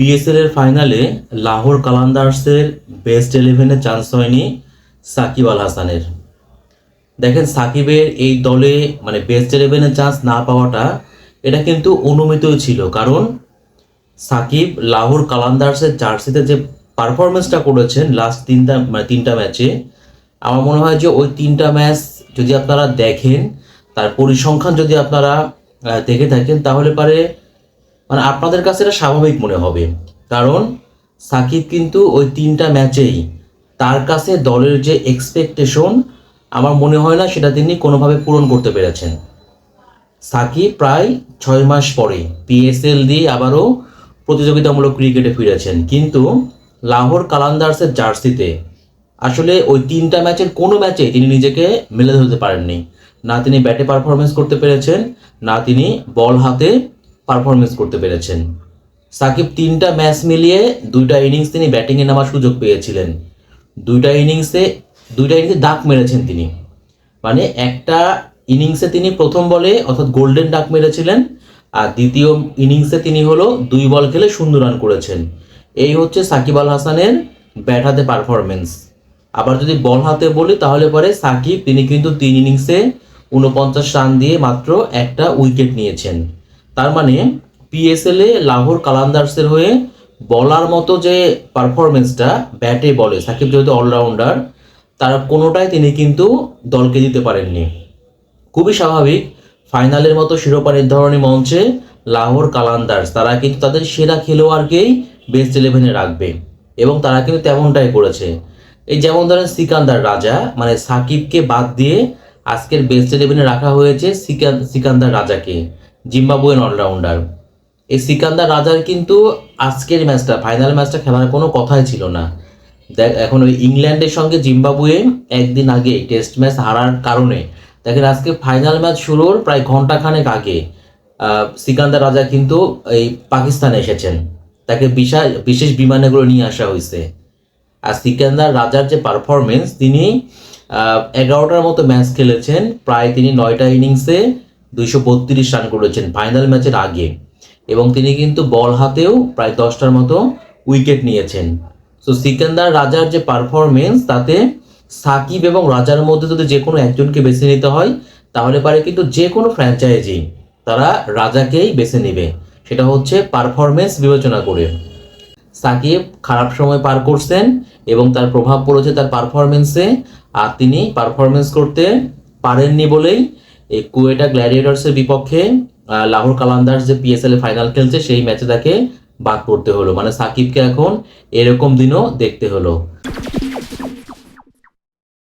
PSL এর ফাইনালে লাহোর কালান্দার্সের বেস্ট ইলেভেনে চান্স হয়নি সাকিব আল হাসানের। দেখেন সাকিবের এই দলে মানে বেস্ট ইলেভেনে চান্স না পাওয়াটা এটা কিন্তু অনুমিতই ছিল, কারণ সাকিব লাহোর কালান্দার্সের জার্সিতে যে পারফরমেন্সটা করেছেন লাস্ট তিনটা মানে তিনটা ম্যাচে আমার মনে হয় যে ওই তিনটা ম্যাচ যদি আপনারা দেখেন, তার পরিসংখ্যান যদি আপনারা দেখে থাকেন, তাহলে পারে মানে আপনাদের কাছে এটা স্বাভাবিক মনে হবে। কারণ সাকিব কিন্তু ওই তিনটা ম্যাচেই তার কাছে দলের যে এক্সপেকটেশন আমার মনে হয় না সেটা তিনি কোনোভাবে পূরণ করতে পেরেছেন। সাকিব প্রায় ছয় মাস পরে পিএসএল দিয়ে আবারও প্রতিযোগিতামূলক ক্রিকেটে ফিরেছেন। কিন্তু লাহোর কালান্দার্সের জার্সিতে আসলে ওই তিনটা ম্যাচের কোনো ম্যাচে তিনি নিজেকে মেলে ধরতে পারেননি। না তিনি ব্যাটে পারফরমেন্স করতে পেরেছেন, না তিনি বল হাতে পারফরমেন্স করতে পেরেছেন। সাকিব তিনটা ম্যাচ মিলিয়ে দুইটা ইনিংস তিনি ব্যাটিংয়ে নামার সুযোগ পেয়েছিলেন। দুইটা ইনিংসে দুইটা ইনিংসে ডাক মেরেছেন তিনি। মানে একটা ইনিংসে তিনি প্রথম বলে অর্থাৎ গোল্ডেন ডাক মেরেছিলেন আর দ্বিতীয় ইনিংসে তিনি হলো দুই বল খেলে শূন্য রান করেছেন। এই হচ্ছে সাকিব আল হাসানের ব্যাট হাতে পারফরমেন্স আবার যদি বল হাতে বলি তাহলে পরে সাকিব তিনি কিন্তু তিন ইনিংসে উনপঞ্চাশ রান দিয়ে মাত্র একটা উইকেট নিয়েছেন। তার মানে পিএসএল লাহোর কালান্দার্সের হয়ে বলার মতো যে পারফরমেন্সটা ব্যাটে বলে, সাকিব যেহেতু অলরাউন্ডার তার কোনোটাই তিনি কিন্তু দলকে দিতে পারেননি। খুবই স্বাভাবিক, ফাইনালের মতো শিরোপা নির্ধারণী মঞ্চে লাহোর কালান্দার্স, তারা কিন্তু তাদের সেরা খেলোয়াড়কেই বেস্ট ইলেভেনে রাখবে। এবং তারা কিন্তু তেমনটাই করেছে। এই যেমন ধরেন সিকান্দার রাজা মানে সাকিবকে বাদ দিয়ে আজকের বেস্ট ইলেভেনে রাখা হয়েছে সিকান- সিকান্দার রাজাকে। Zimbabwean all rounder. এই সিকান্দার রাজার কিন্তু আজকের ম্যাচটা, ফাইনাল ম্যাচটা খেলার কোনো কথাই ছিল না। দেখ, এখন ওই ইংল্যান্ডের সঙ্গে জিম্বাবুয়ে একদিন আগে টেস্ট ম্যাচ হারার কারণে, দেখেন আজকে ফাইনাল ম্যাচ শুরুর প্রায় ঘন্টাখানেক আগে সিকান্দার রাজা কিন্তু এই পাকিস্তানে এসেছেন। তাকে বিশাল বিশেষ বিমানে করে নিয়ে আসা হয়েছে। আর সিকান্দার রাজার যে পারফরমেন্স তিনি এগারোটার মতো ম্যাচ খেলেছেন। প্রায় তিনি নয়টা ইনিংসে দুইশো বত্রিশ রান করেছেন ফাইনাল ম্যাচের আগে। এবং তিনি কিন্তু বল হাতেও প্রায় দশটার মতো উইকেট নিয়েছেন। সো সিকান্দার রাজার যে পারফরমেন্স, তাতে সাকিব এবং রাজার মধ্যে যদি যে কোনো একজনকে বেছে নিতে হয়, তাহলে পারে কিন্তু যে কোনো ফ্র্যাঞ্চাইজি তারা রাজাকেই বেছে নেবে। সেটা হচ্ছে পারফরমেন্স বিবেচনা করে। সাকিব খারাপ সময় পার করছেন এবং তার প্রভাব পড়েছে তার পারফরমেন্সে, আর তিনি পারফরমেন্স করতে পারেননি বলেই এই কুয়েটা গ্ল্যাডিয়েটার্সের বিপক্ষে লাহোর কালান্দার যে পিএসএল ফাইনাল খেলছে, সেই ম্যাচে তাকে বাদ পড়তে হলো। মানে সাকিবকে এখন এরকম দিনও দেখতে হলো।